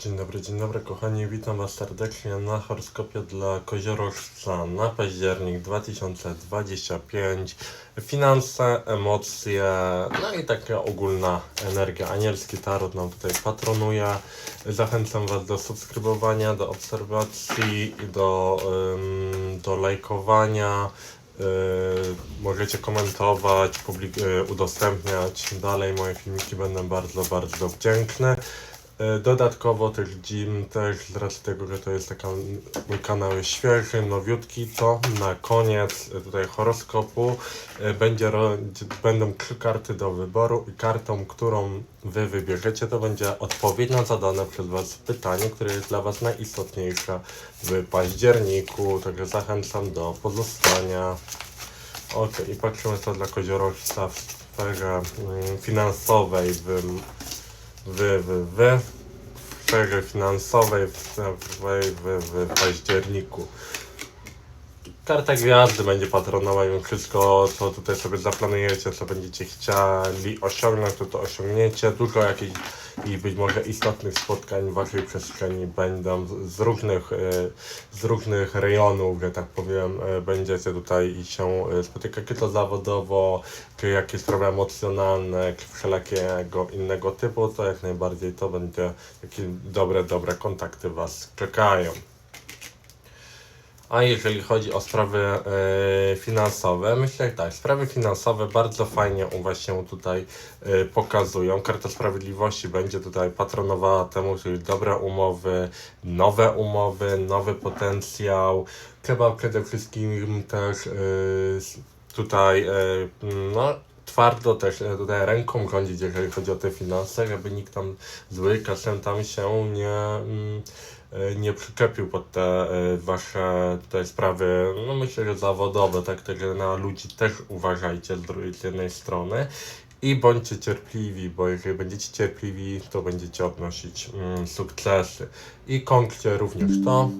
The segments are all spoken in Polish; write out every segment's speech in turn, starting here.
Dzień dobry, dzień dobry kochani, witam Was serdecznie na horoskopie dla koziorożca na październik 2025. Finanse, emocje, no i taka ogólna energia. Anielski tarot nam tutaj patronuje. Zachęcam Was do subskrybowania, do obserwacji, do, ym, do lajkowania. Yy, możecie komentować, publik- yy, udostępniać dalej moje filmiki, będę bardzo, bardzo wdzięczny. E, Dodatkowo też Jim też z racji tego, że to jest taka mój kanał jest świeży, nowiutki, to na koniec e, tutaj horoskopu e, będzie, będą trzy karty do wyboru i kartą, którą wy wybierzecie, to będzie odpowiedź na zadane przez was pytanie, które jest dla was najistotniejsze w październiku, także zachęcam do pozostania. Ok, i patrzymy co dla koziorożca w sferze mm, finansowej w w, w, w w sferze finansowej w, w, w, w październiku. Karta gwiazdy będzie patronować i wszystko, co tutaj sobie zaplanujecie, co będziecie chcieli osiągnąć, to to osiągniecie. Dużo jakichś i być może istotnych spotkań w waszej przestrzeni będą z- różnych, e, z różnych rejonów, że tak powiem, e, będziecie tutaj się e, spotykać, czy to zawodowo, czy jakieś sprawy emocjonalne, czy wszelakiego innego typu, to jak najbardziej to będzie takie dobre, dobre kontakty was czekają. A jeżeli chodzi o sprawy e, finansowe, myślę że tak, sprawy finansowe bardzo fajnie się tutaj e, pokazują. Karta Sprawiedliwości będzie tutaj patronowała temu, czyli dobre umowy, nowe umowy, nowy potencjał. Trzeba przede wszystkim też e, tutaj no, twardo też e, tutaj ręką rządzić, jeżeli chodzi o te finanse, żeby nikt tam zły kasem tam się nie, mm, e, nie przyczepił pod te e, wasze te sprawy, no myślę, że zawodowe, tak, także na ludzi też uważajcie z, drugiej, z jednej strony i bądźcie cierpliwi, bo jeżeli będziecie cierpliwi, to będziecie odnosić mm, sukcesy. I kończcie również to,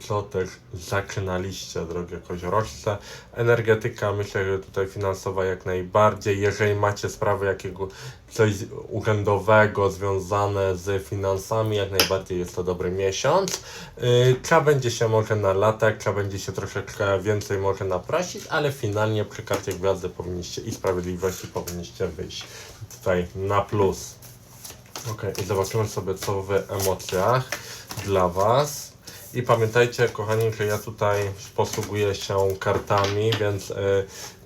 co też zaczynaliście, drogie koziorożce. Energetyka, myślę, że tutaj finansowa jak najbardziej. Jeżeli macie sprawy jakiego coś urzędowego związane z finansami, jak najbardziej jest to dobry miesiąc. Yy, trzeba będzie się może na latach, trzeba będzie się troszeczkę więcej może naprosić, ale finalnie przy karcie gwiazdy powinniście i sprawiedliwości powinniście wyjść tutaj na plus. Ok, i zobaczymy sobie co w emocjach dla Was. I pamiętajcie, kochani, że ja tutaj posługuję się kartami, więc y,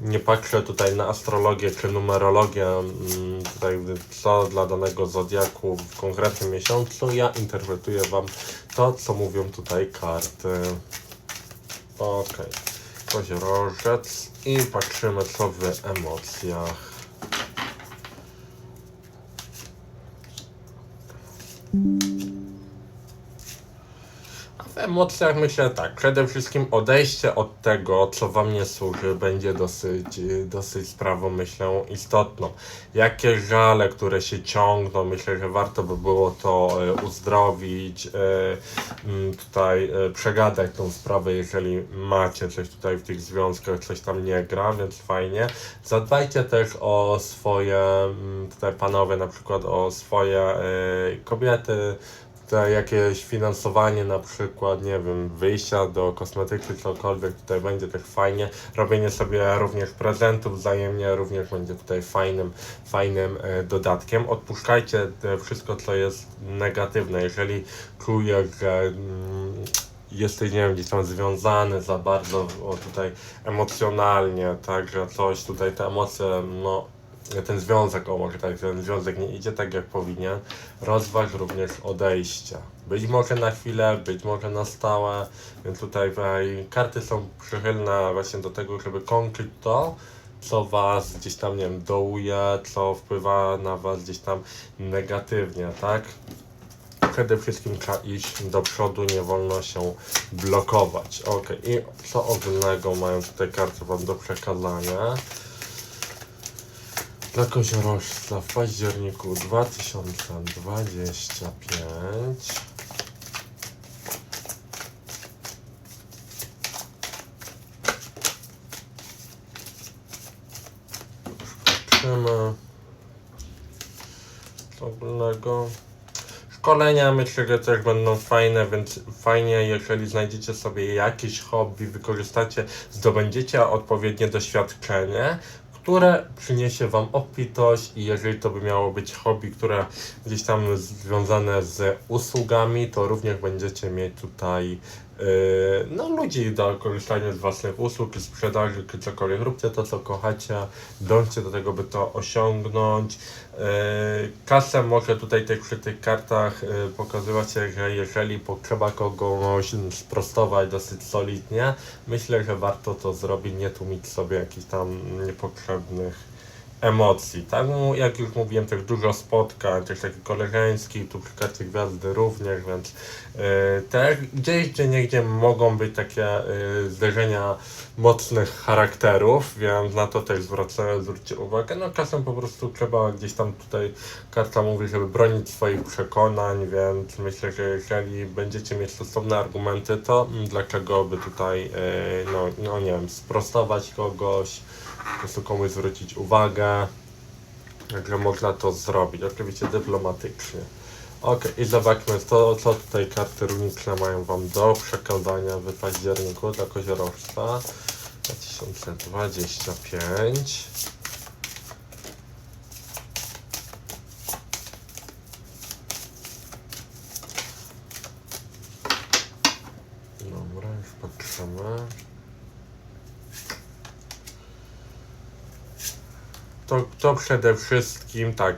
nie patrzę tutaj na astrologię czy numerologię, mm, tutaj co dla danego zodiaku w konkretnym miesiącu. Ja interpretuję Wam to, co mówią tutaj karty. Ok, koziorożec i patrzymy co w emocjach. W emocjach myślę tak, przede wszystkim odejście od tego, co wam nie służy, będzie dosyć, dosyć sprawą, myślę, istotną. Jakie żale, które się ciągną, myślę, że warto by było to y, uzdrowić, y, mm, tutaj y, przegadać tą sprawę, jeżeli macie coś tutaj w tych związkach, coś tam nie gra, więc fajnie. Zadbajcie też o swoje, mm, tutaj panowie na przykład o swoje kobiety, te jakieś finansowanie na przykład, nie wiem, wyjścia do kosmetyki, cokolwiek tutaj będzie też fajnie. Robienie sobie również prezentów wzajemnie również będzie tutaj fajnym, fajnym e, dodatkiem. Odpuszczajcie e, wszystko, co jest negatywne. Jeżeli czujesz, że mm, jesteś, nie wiem, gdzieś tam związany za bardzo o, tutaj emocjonalnie, tak, że coś tutaj, te emocje, no ten związek, o może tak, ten związek nie idzie tak jak powinien, rozważ również odejścia. Być może na chwilę, być może na stałe, więc tutaj tutaj karty są przychylne właśnie do tego, żeby kończyć to, co was gdzieś tam, nie wiem, dołuje, co wpływa na was gdzieś tam negatywnie, tak? Przede wszystkim trzeba iść do przodu, nie wolno się blokować. Ok, i co ogólnego mają tutaj karty wam do przekazania? Dla koziorożca w październiku 2025 Patrzymy. Co ogólnego. Szkolenia myślę, że też będą fajne, więc fajnie, jeżeli znajdziecie sobie jakieś hobby, wykorzystacie, zdobędziecie odpowiednie doświadczenie, które przyniesie Wam obfitość i jeżeli to by miało być hobby, które gdzieś tam związane z usługami, to również będziecie mieć tutaj no, ludzi do korzystania z własnych usług, sprzedaży, czy cokolwiek. Róbcie to, co kochacie, dążcie do tego, by to osiągnąć. Yy, kasę może tutaj też przy tych kartach yy, pokazywać, że jeżeli potrzeba kogoś sprostować dosyć solidnie, myślę, że warto to zrobić, nie tłumić sobie jakichś tam niepotrzebnych emocji, tak? No, jak już mówiłem, też dużo spotkań, też takich koleżeńskich, tu przy gwiazdy również, więc yy, też gdzieś, gdzie niegdzie mogą być takie yy, zderzenia mocnych charakterów, więc na to też zwracę, zwróćcie uwagę. No czasem po prostu trzeba gdzieś tam tutaj, karta mówi, żeby bronić swoich przekonań, więc myślę, że jeżeli będziecie mieć stosowne argumenty, to dlaczego by tutaj, yy, no, no nie wiem, sprostować kogoś, po prostu komuś zwrócić uwagę, że można to zrobić, oczywiście dyplomatycznie. Ok, i zobaczmy, to, co tutaj karty runiczne mają Wam do przekazania w październiku dla koziorożca 2025. Dobra, już patrzymy. To, to przede wszystkim tak,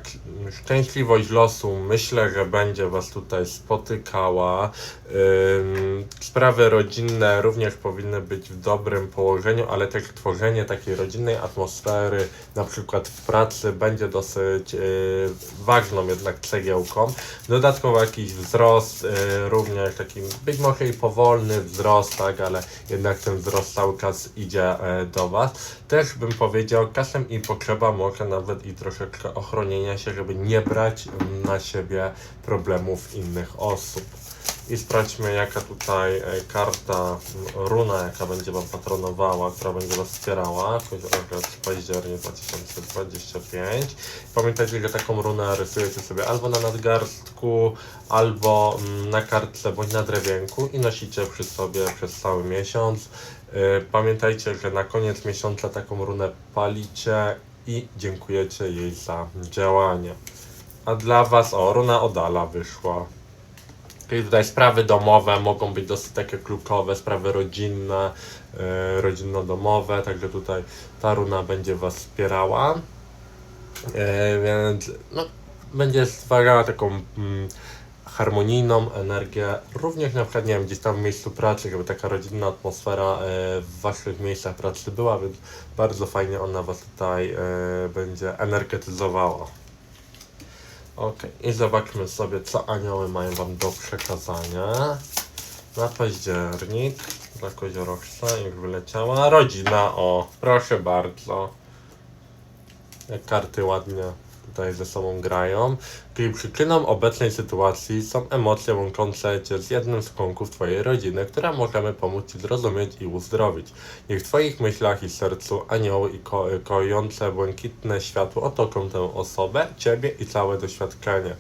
szczęśliwość losu myślę, że będzie Was tutaj spotykała. Sprawy rodzinne również powinny być w dobrym położeniu, ale też tworzenie takiej rodzinnej atmosfery, na przykład w pracy, będzie dosyć yy, ważną jednak cegiełką. Dodatkowo jakiś wzrost, yy, również taki być może i powolny wzrost, tak, ale jednak ten wzrost cały czas idzie yy, do Was. Też bym powiedział, czasem i potrzeba może nawet i troszeczkę ochronienia się, żeby nie brać na siebie problemów innych osób. I sprawdźmy jaka tutaj e, karta, m, runa jaka będzie Wam patronowała, która będzie Was wspierała, okres październik 2025. Pamiętajcie, że taką runę rysujecie sobie albo na nadgarstku, albo mm, na kartce, bądź na drewienku i nosicie przy sobie przez cały miesiąc. E, Pamiętajcie, że na koniec miesiąca taką runę palicie i dziękujecie jej za działanie. A dla Was, o, runa Odala wyszła. Czyli tutaj sprawy domowe mogą być dosyć takie kluczowe, sprawy rodzinne, e, rodzinno-domowe, także tutaj ta runa będzie Was wspierała. E, więc no, będzie stwarzała taką mm, harmonijną energię, również na przykład, nie wiem, gdzieś tam w miejscu pracy, żeby taka rodzinna atmosfera e, w Waszych miejscach pracy była, więc bardzo fajnie ona Was tutaj będzie energetyzowała. Ok, i zobaczmy sobie, co anioły mają Wam do przekazania. Na październik dla koziorożca już wyleciała rodzina, o, proszę bardzo. Jak karty ładnie tutaj ze sobą grają. Czyli przyczyną obecnej sytuacji są emocje łączące Cię z jednym z członków Twojej rodziny, które możemy pomóc Ci zrozumieć i uzdrowić. Niech w Twoich myślach i sercu anioły i ko kojące błękitne światło otoczą tę osobę, Ciebie i całe doświadczenie.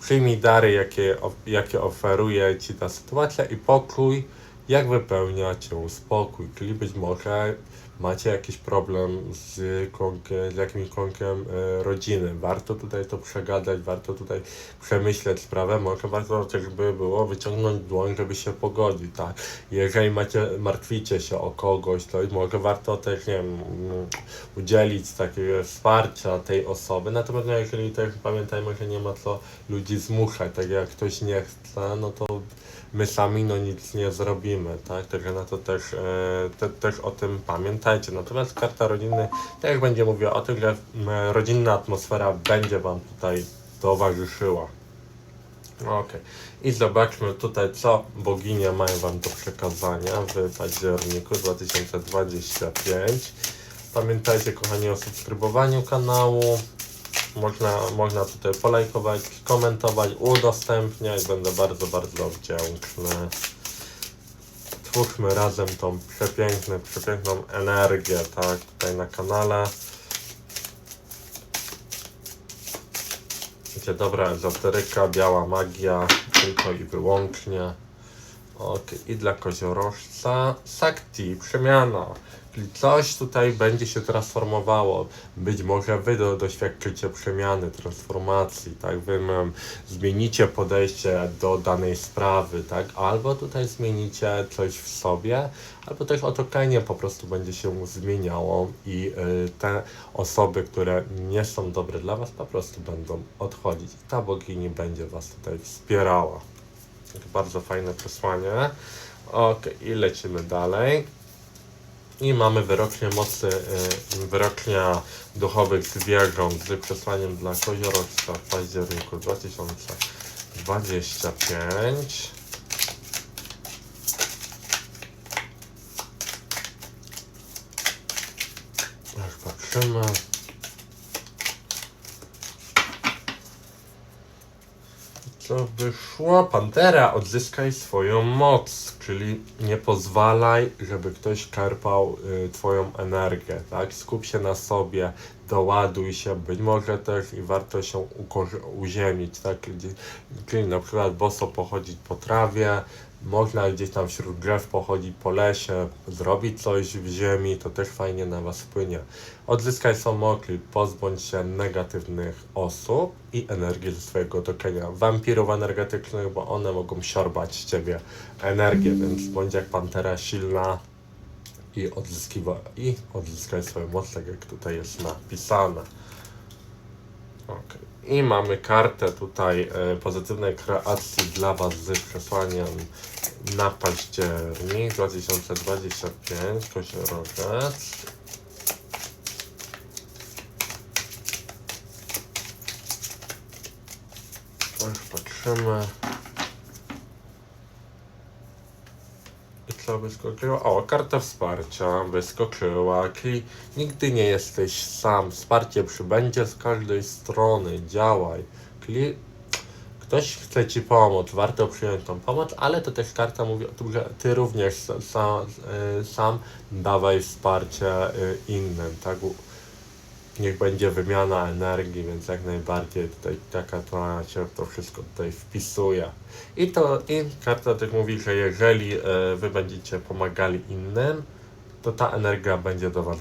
Przyjmij dary, jakie, jakie oferuje Ci ta sytuacja i pokój, jak wypełnia Cię spokój. Czyli być może macie jakiś problem z, członkiem, z jakimś członkiem e, rodziny. Warto tutaj to przegadać, warto tutaj przemyśleć sprawę. Może warto też by było wyciągnąć dłoń, żeby się pogodzić, tak. Jeżeli macie, martwicie się o kogoś, to może warto też, nie wiem, mm, udzielić takiego wsparcia tej osoby. Natomiast jeżeli też pamiętajmy, że nie ma co ludzi zmuszać, tak jak ktoś nie chce, no to my sami no nic nie zrobimy, tak? Także na to też, e, te, też o tym pamiętajcie. Natomiast karta rodziny też będzie mówiła o tym, że m, rodzinna atmosfera będzie Wam tutaj towarzyszyła. Ok. I zobaczmy tutaj, co boginie mają Wam do przekazania w październiku 2025. Pamiętajcie, kochani, o subskrybowaniu kanału. Można, można tutaj polajkować, komentować, udostępniać. Będę bardzo, bardzo wdzięczny. Twórzmy razem tą przepiękną, przepiękną energię, tak, tutaj na kanale. będzie dobra ezoteryka, biała magia, tylko i wyłącznie. Okej, i dla koziorożca Sakti, przemiana. Czyli coś tutaj będzie się transformowało. Być może wy do, doświadczycie przemiany, transformacji, tak? Wy mm, zmienicie podejście do danej sprawy, tak? Albo tutaj zmienicie coś w sobie, albo też otoczenie po prostu będzie się zmieniało i y, te osoby, które nie są dobre dla was, po prostu będą odchodzić. Ta bogini będzie was tutaj wspierała. Takie bardzo fajne przesłanie. Ok, i lecimy dalej. I mamy wyrocznie mocy, y, wyrocznia duchowych zwierząt z przesłaniem dla koziorożca w październiku 2025. Już patrzymy. Co wyszło? Pantera, odzyskaj swoją moc, czyli nie pozwalaj, żeby ktoś czerpał y, twoją energię, tak? Skup się na sobie, doładuj się, być może też i warto się uziemić, tak? Czyli na przykład boso pochodzić po trawie, można gdzieś tam wśród drzew pochodzić po lesie, zrobić coś w ziemi, to też fajnie na was wpłynie. Odzyskaj samokryt, pozbądź się negatywnych osób i energii ze swojego otoczenia. Wampirów energetycznych, bo one mogą siorbać z ciebie energię, więc bądź jak pantera silna i odzyskiwa i odzyskaj swoją moc, tak jak tutaj jest napisane. Okay. I mamy kartę tutaj e, pozytywnej kreacji dla Was z przesłaniem na październik 2025, koziorożec. Już patrzymy. I co wyskoczyło? O, karta wsparcia wyskoczyła, czyli nigdy nie jesteś sam. Wsparcie przybędzie z każdej strony. Działaj. Czyli ktoś chce ci pomóc, warto przyjąć tą pomoc, ale to też karta mówi o tym, że ty również sa, sa, y, sam dawaj wsparcie y, innym, tak? Niech będzie wymiana energii, więc jak najbardziej tutaj taka to się to wszystko tutaj wpisuje. I to i karta też mówi, że jeżeli e, wy będziecie pomagali innym, to ta energia będzie do was.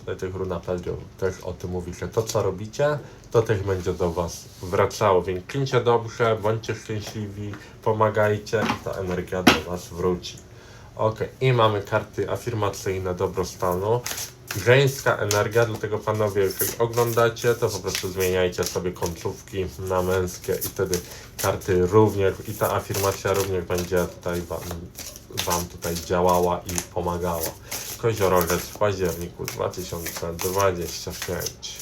Tutaj tych runa Pedro też o tym mówi, że to co robicie, to też będzie do was wracało. Więc czyńcie dobrze, bądźcie szczęśliwi, pomagajcie i ta energia do was wróci. Ok, i mamy karty afirmacyjne dobrostanu. Żeńska energia, dlatego panowie, jeżeli oglądacie, to po prostu zmieniajcie sobie końcówki na męskie i wtedy karty również i ta afirmacja również będzie tutaj wam, wam tutaj działała i pomagała. Koziorożec w październiku 2025.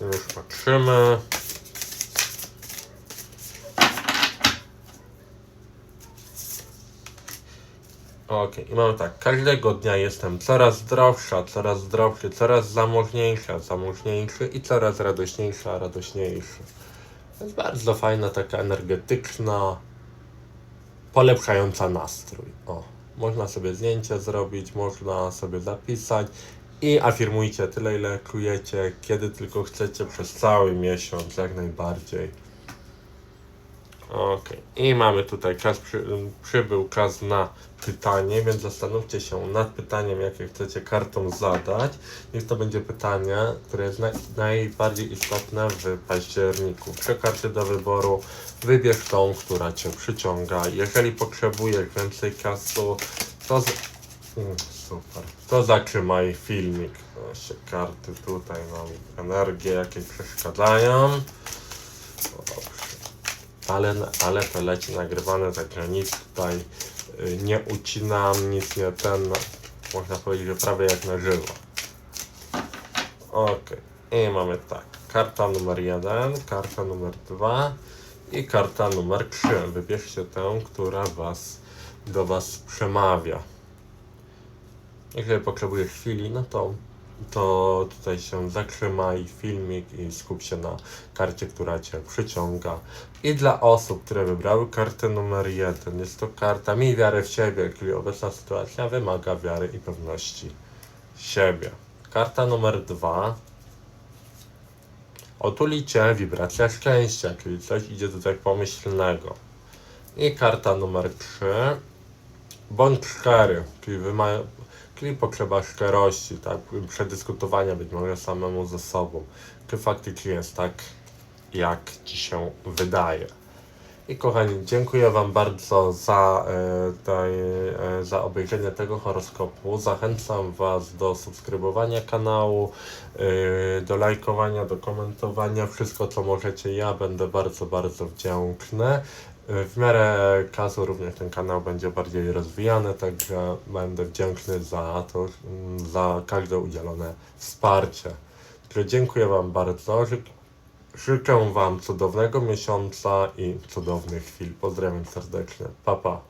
Już patrzymy. Okej, i mamy tak, każdego dnia jestem coraz zdrowsza, coraz zdrowszy, coraz zamożniejsza, zamożniejszy i coraz radośniejsza, radośniejszy. To jest bardzo fajna, taka energetyczna, polepszająca nastrój. O, można sobie zdjęcie zrobić, można sobie zapisać i afirmujcie tyle, ile czujecie, kiedy tylko chcecie, przez cały miesiąc, jak najbardziej. Okej, i mamy tutaj czas, przy, przybył czas na pytanie, więc zastanówcie się nad pytaniem, jakie chcecie kartą zadać. Niech to będzie pytanie, które jest naj, najbardziej istotne w październiku. Trzy karty do wyboru, wybierz tą, która Cię przyciąga. Jeżeli potrzebujesz więcej czasu, to z... mm, super, to zatrzymaj filmik. Właśnie karty tutaj mam energię, jakie przeszkadzają. Dobrze ale, ale to leci nagrywane, także nic tutaj y, nie ucinam, nic nie ten, no, można powiedzieć, że prawie jak na żywo. Ok, i mamy tak, karta numer jeden, karta numer dwa i karta numer trzy. Wybierzcie tę, która was, do was przemawia. Jeżeli potrzebujesz chwili, no to, to tutaj się zatrzymaj filmik i skup się na karcie, która Cię przyciąga. I dla osób, które wybrały kartę numer jeden, jest to karta Miej wiarę w siebie, czyli obecna sytuacja wymaga wiary i pewności siebie. Karta numer dwa. Otulicie wibracja szczęścia, czyli coś idzie tutaj pomyślnego. I karta numer 3. Bądź szczery, czyli, wyma- czyli potrzeba szczerości, tak? Przedyskutowania być może samemu ze sobą. Czy faktycznie jest tak, jak ci się wydaje. I kochani, dziękuję Wam bardzo za, e, e, za obejrzenie tego horoskopu. Zachęcam Was do subskrybowania kanału, e, do lajkowania, do komentowania. Wszystko co możecie, ja będę bardzo, bardzo wdzięczny. W miarę czasu również ten kanał będzie bardziej rozwijany, także będę wdzięczny za to, za każde udzielone wsparcie. Także dziękuję Wam bardzo. Ży- Życzę Wam cudownego miesiąca i cudownych chwil. Pozdrawiam serdecznie. Pa, pa.